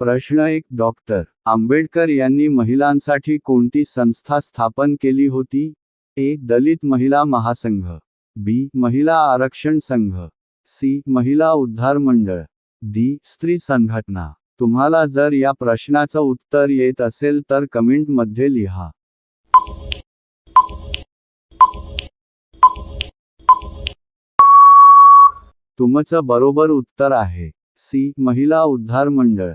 प्रश्न एक डॉक्टर आंबेडकर यांनी महिलांसाठी कोणती संस्था स्थापन केली होती? ए दलित महिला महासंघ. बी महिला आरक्षण संघ. सी महिला उद्धार मंडळ. डी स्त्री संघटना. तुम्हाला जर या प्रश्नाचं उत्तर येत असेल तर कमेंटमध्ये लिहा. तुमचं बरोबर उत्तर आहे. सी महिला उद्धार मंडळ.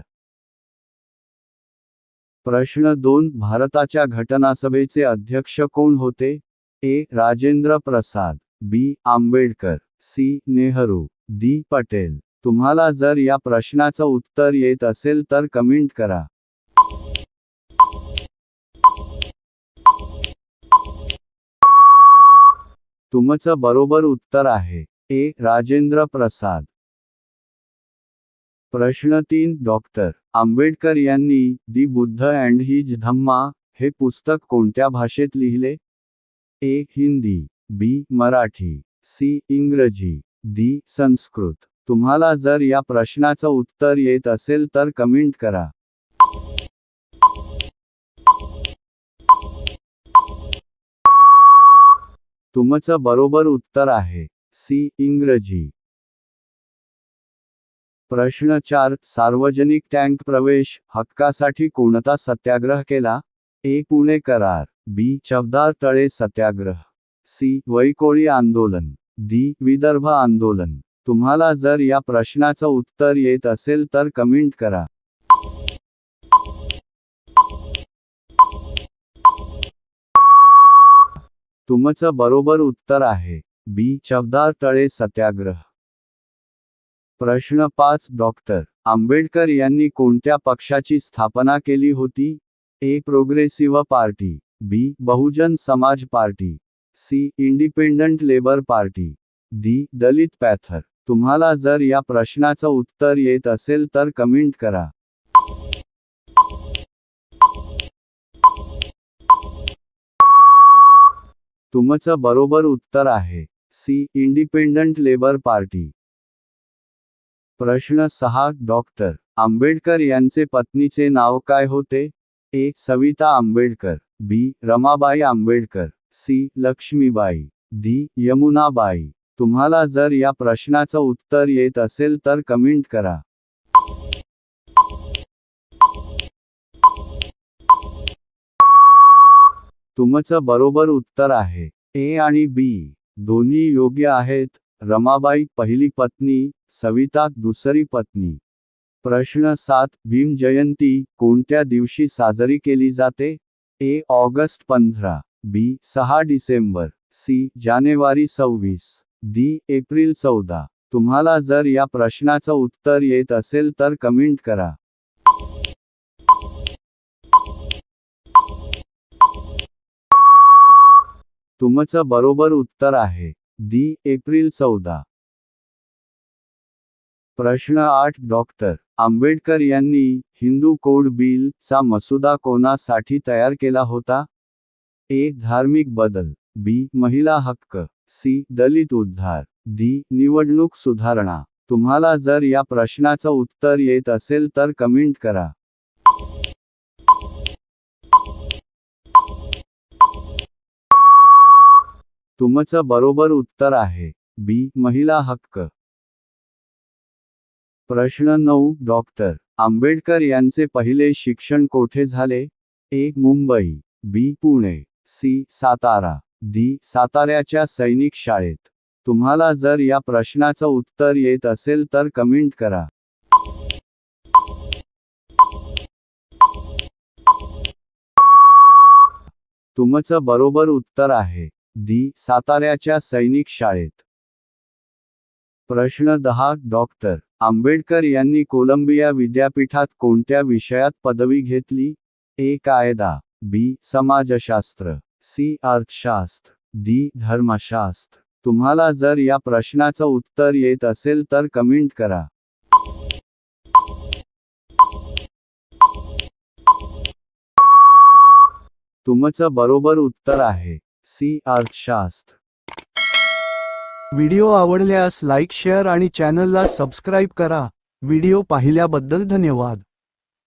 प्रश्न दोन भारताच्या घटनासभेचे अध्यक्ष कोण होते? A. Rajendra Prasad B. Ambedkar C. Nehru D. Patel. तुम्हाला जर या प्रश्नाचं उत्तर येत असेल तर कमेंट करा. तुमचं बरोबर उत्तर आहे. ए. राजेंद्र प्रसाद. प्रश्न तीन डॉक्टर. आंबेडकर यांनी the Buddha and his Dhamma हे पुस्तक कोणत्या भाषेत लिहिले? A Hindi B Marathi C इंग्रजी डी संस्कृत. तुम्हाला जर या प्रश्नाचं उत्तर येत असेल तर कमेंट करा. तुमचं बरोबर उत्तर आहे सी इंग्रजी. प्रश्न चार सार्वजनिक टँक प्रवेश हक्कासाठी कोणता सत्याग्रह केला? ए पुणे करार. बी चवदार तळे सत्याग्रह. सी वैकोळी आंदोलन. डी विदर्भ आंदोलन. तुम्हाला जर या प्रश्नाचं उत्तर येत असेल तर कमेंट करा. तुमचं बरोबर उत्तर आहे. बी चवदार तळे सत्याग्रह. प्रश्न पाच. डॉक्टर आंबेडकर यांनी कोणत्या पक्षाची स्थापना केली होती? ए. Progressive party. B. Bahujan Samaj party. C. Independent labour party. D. Dalit panther. तुम्हाला जर या प्रश्नाचं उत्तर येत असेल तर कमेंट करा. तुमचं बरोबर उत्तर आहे. सी. Independent labour party. प्रश्न सहा डॉक्टर आंबेडकर यांचे पत्नीचे नाव काय होते? A. Savita Ambedkar B. Ramabai Ambedkar C. Lakshmibai D. Yamunabai. तुम्हाला जर या प्रश्नाचं उत्तर येत असेल तर कमेंट करा. तुमचं बरोबर उत्तर आहे. ए आणि बी दोन्ही योग्य आहेत. रमाबाई पहिली पत्नी सविता दुसरी पत्नी. प्रश्न सात भीम जयंती कोणत्या दिवशी साजरी केली जाते? ए ऑगस्ट पंधरा बी सहा डिसेंबर सी जानेवारी सव्वीस डी एप्रिल चौदा. तुम्हाला जर या प्रश्नाचं उत्तर येत असेल तर कमेंट करा. तुमचं बरोबर उत्तर आहे. दी एप्रिल चौदा. प्रश्न आठ डॉक्टर आंबेडकर यांनी हिंदू कोड बिल चा मसुदा कोणासाठी तयार केला होता? ए धार्मिक बदल. बी महिला हक्क. सी दलित उद्धार. डी निवडणूक सुधारणा. तुम्हाला जर या प्रश्नाचं उत्तर येत असेल तर कमेंट करा. तुमचं बरोबर उत्तर आहे. बी महिला हक्क. प्रश्न नऊ. डॉक्टर. आंबेडकर यांचे पहिले शिक्षण कोठे झाले? A Mumbai. B Pune. C Satara. D साताऱ्याच्या सैनिक शाळेत. तुम्हाला जर या प्रश्नाचं उत्तर येत असेल तर कमेंट करा. तुमचं बरोबर उत्तर आहे. दी साताऱ्याच्या सैनिक शाळेत. प्रश्न दहा डॉक्टर. आंबेडकर यांनी कोलंबिया विद्यापीठात कोणत्या विषयात पदवी घेतली? ए कायदा. बी समाजशास्त्र. सी अर्थशास्त्र. डी धर्मशास्त्र. तुम्हाला जर या प्रश्नाचं उत्तर येत असेल तर कमेंट करा. तुमचं बरोबर उत्तर आहे. सी अर्थशास्त्र व्हिडिओ आवडल्यास लाईक शेअर आणि चॅनलला सबस्क्राईब करा. व्हिडिओ पाहिल्याबद्दल धन्यवाद.